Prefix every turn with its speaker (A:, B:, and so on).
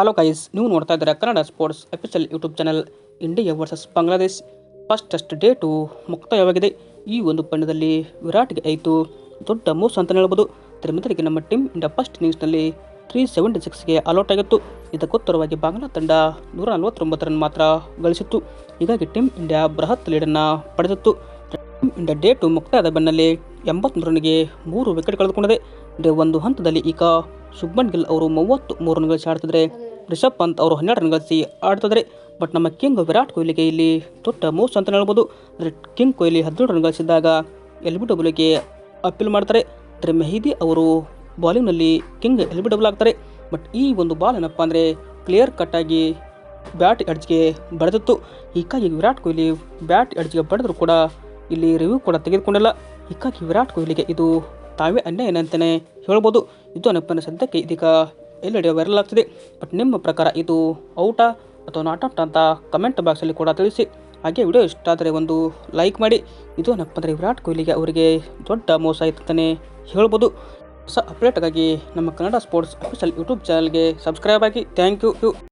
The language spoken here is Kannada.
A: ಹಲೋ ಗೈಸ್ ನೀವು ನೋಡ್ತಾ ಇದ್ದೀರಾ Kannada sports official YouTube channel India versus Bangladesh first test date ಮುಕ್ತಾಯವಾಗಿದೆ. ಈ ಒಂದು ಪಂದ್ಯದಲ್ಲಿ ವಿರಾಟ್ಗೆ ಆಯಿತು ದೊಡ್ಡ ಮೋಸ ಅಂತಲೇ ಹೇಳ್ಬೋದು. ಇದರ ನಮ್ಮ ಟೀಮ್ ಇಂಡಿಯಾ ಫಸ್ಟ್ ಇನ್ನಿಂಗ್ಸ್ನಲ್ಲಿ ತ್ರೀ ಸೆವೆಂಟಿ ಸಿಕ್ಸ್ಗೆ ಅಲೌಟ್ ಆಗಿತ್ತು. ಇದಕ್ಕೋತ್ತರವಾಗಿ ಬಾಂಗ್ಲಾ ತಂಡ ನೂರ ನಲವತ್ತೊಂಬತ್ತು ರನ್ ಮಾತ್ರ ಗಳಿಸಿತ್ತು. ಹೀಗಾಗಿ ಟೀಮ್ ಇಂಡಿಯಾ ಬೃಹತ್ ಲೀಡನ್ನು ಪಡೆದಿತ್ತು. ಟೀಮ್ ಇಂಡಿಯಾ ಡೇಟು ಮುಕ್ತಾಯದ ಬೆನ್ನಲ್ಲಿ ಎಂಬತ್ಮೂರು ರನ್ಗೆ ಮೂರು ವಿಕೆಟ್ ಕಳೆದುಕೊಂಡಿದೆ. ಒಂದು ಹಂತದಲ್ಲಿ ಈಗ ಶುಭ್ಮನ್ ಗಿಲ್ ಅವರು ಮೂವತ್ತು ಮೂರು ರನ್ ಗಳಿಸಿ ರಿಷಬ್ ಪಂತ್ ಅವರು ಹನ್ನೆರಡು ರನ್ ಗಳಿಸಿ ಆಡ್ತಿದ್ದಾರೆ. ಬಟ್ ನಮ್ಮ ಕಿಂಗ್ ವಿರಾಟ್ ಕೊಹ್ಲಿಗೆ ಇಲ್ಲಿ ದೊಡ್ಡ ಮೋಸ ಅಂತಲೇ ಹೇಳ್ಬೋದು. ಅಂದರೆ ಕಿಂಗ್ ಕೊಹ್ಲಿ ಹದಿನೇಳು ರನ್ ಗಳಿಸಿದ್ದಾಗ ಎಲ್ ಬಿ ಡಬ್ಲ್ಯೂಗೆ ಅಪೀಲ್ ಮಾಡ್ತಾರೆ. ಅಂದರೆ ಮೆಹಿದಿ ಅವರು ಬಾಲಿಂಗ್ನಲ್ಲಿ ಕಿಂಗ್ ಎಲ್ ಬಿ ಡಬ್ಲ್ಯೂ ಆಗ್ತಾರೆ. ಬಟ್ ಈ ಒಂದು ಬಾಲ್ ಏನಪ್ಪ ಅಂದರೆ ಕ್ಲಿಯರ್ ಕಟ್ಟಾಗಿ ಬ್ಯಾಟ್ ಎಡ್ಜ್ಗೆ ಬಡದಿತ್ತು. ಹೀಗಾಗಿ ವಿರಾಟ್ ಕೊಹ್ಲಿ ಬ್ಯಾಟ್ ಎಡ್ಜ್ಗೆ ಬಡಿದ್ರು ಕೂಡ ಇಲ್ಲಿ ರಿವ್ಯೂ ಕೂಡ ತೆಗೆದುಕೊಂಡಿಲ್ಲ. ಹೀಗಾಗಿ ವಿರಾಟ್ ಕೊಹ್ಲಿಗೆ ಇದು ತಾವೇ ಅನ್ಯಾಯ ಏನಂತಲೇ ಹೇಳ್ಬೋದು. ಇದು ಅನಪ್ಪನ ಸದ್ಯಕ್ಕೆ ಇದೀಗ ಎಲ್ಲೆಡೆ ವೈರಲ್ ಆಗ್ತಿದೆ. ಬಟ್ ನಿಮ್ಮ ಪ್ರಕಾರ ಇದು ಔಟ ಅಥವಾ ನಾಟ್ ಔಟ್ ಅಂತ ಕಮೆಂಟ್ ಬಾಕ್ಸಲ್ಲಿ ಕೂಡ ತಿಳಿಸಿ. ಹಾಗೆ ವಿಡಿಯೋ ಇಷ್ಟ ಆದರೆ ಒಂದು ಲೈಕ್ ಮಾಡಿ. ಇದು ಏನಪ್ಪ ಅಂದರೆ ವಿರಾಟ್ ಕೊಹ್ಲಿಗೆ ಅವರಿಗೆ ದೊಡ್ಡ ಮೋಸ ಆಯ್ತು ಅಂತಲೇ ಹೇಳ್ಬೋದು. ಹೊಸ ಅಪ್ಡೇಟ್ಗಾಗಿ ನಮ್ಮ ಕನ್ನಡ ಸ್ಪೋರ್ಟ್ಸ್ ಅಫಿಷಿಯಲ್ ಯೂಟ್ಯೂಬ್ ಚಾನಲ್ಗೆ ಸಬ್ಸ್ಕ್ರೈಬ್ ಆಗಿ. Thank you you